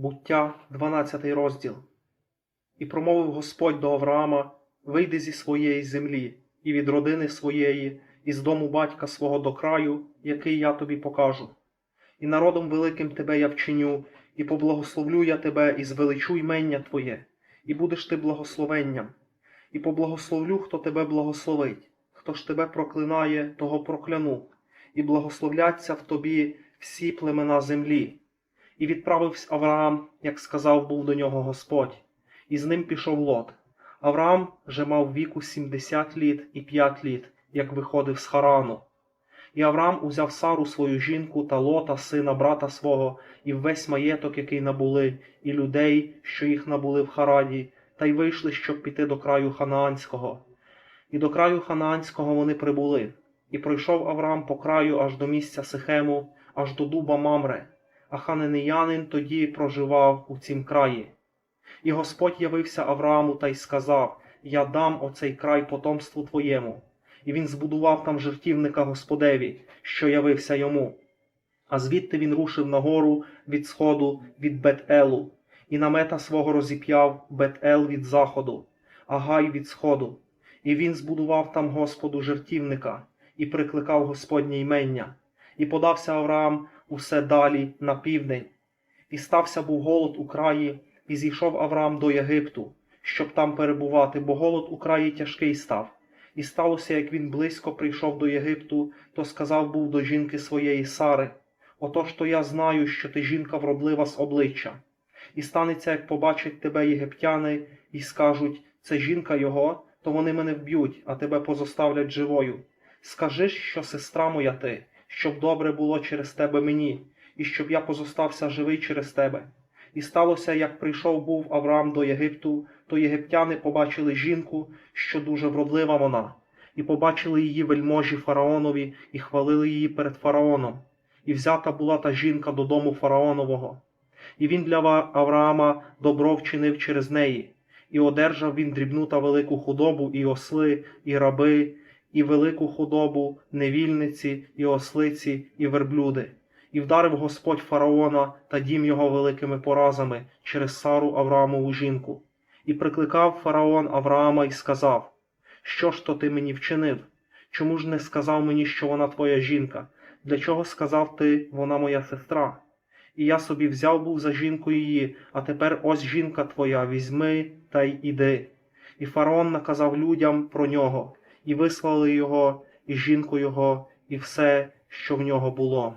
Буття, 12 розділ. І промовив Господь до Авраама: Вийди зі своєї землі, і від родини своєї, і з дому батька свого до краю, який я тобі покажу. І народом великим тебе я вчиню, і поблагословлю я тебе, і звеличу ймення Твоє, і будеш ти благословенням, і поблагословлю, хто тебе благословить, хто ж тебе проклинає, того прокляну, і благословляться в тобі всі племена землі. І відправився Авраам, як сказав був до нього Господь, і з ним пішов Лот. Авраам же мав віку сімдесят літ і п'ять літ, як виходив з Харану. І Авраам узяв Сару свою жінку та Лота, сина брата свого, і весь маєток, який набули, і людей, що їх набули в Хараді, та й вийшли, щоб піти до краю Ханаанського. І до краю Ханаанського вони прибули. І пройшов Авраам по краю аж до місця Сихему, аж до дуба Мамре, а хананеянин тоді проживав у цім краї. І Господь явився Аврааму та й сказав: Я дам оцей край потомству твоєму. І він збудував там жертівника Господеві, що явився йому. А звідти він рушив нагору від сходу від Бет-Елу, і намета свого розіп'яв Бет-Ел від заходу, а Гай від сходу. І він збудував там Господу жертівника, і прикликав Господнє ймення, і подався Авраам усе далі на південь. І стався був голод у краї, і зійшов Авраам до Єгипту, щоб там перебувати, бо голод у краї тяжкий став. І сталося, як він близько прийшов до Єгипту, то сказав був до жінки своєї Сари: Отож то я знаю, що ти жінка вродлива з обличчя. І станеться, як побачать тебе єгиптяни, і скажуть: це жінка його, то вони мене вб'ють, а тебе позоставлять живою. Скажи що сестра моя ти, щоб добре було через тебе мені, і щоб я позостався живий через тебе. І сталося, як прийшов був Авраам до Єгипту, то єгиптяни побачили жінку, що дуже вродлива вона, і побачили її вельможі фараонові, і хвалили її перед фараоном. І взята була та жінка додому фараонового. І він для Авраама добро вчинив через неї, і одержав він дрібну та велику худобу, і осли, і раби, і велику худобу, невільниці, і ослиці, і верблюди. І вдарив Господь фараона та дім його великими поразами через Сару Авраамову жінку. І прикликав фараон Авраама і сказав: Що ж то ти мені вчинив? Чому ж не сказав мені, що вона твоя жінка? Для чого сказав ти, вона моя сестра? І я собі взяв був за жінку її, а тепер ось жінка твоя, візьми та й іди. І фараон наказав людям про нього, і вислали його, і жінку його, і все, що в нього було.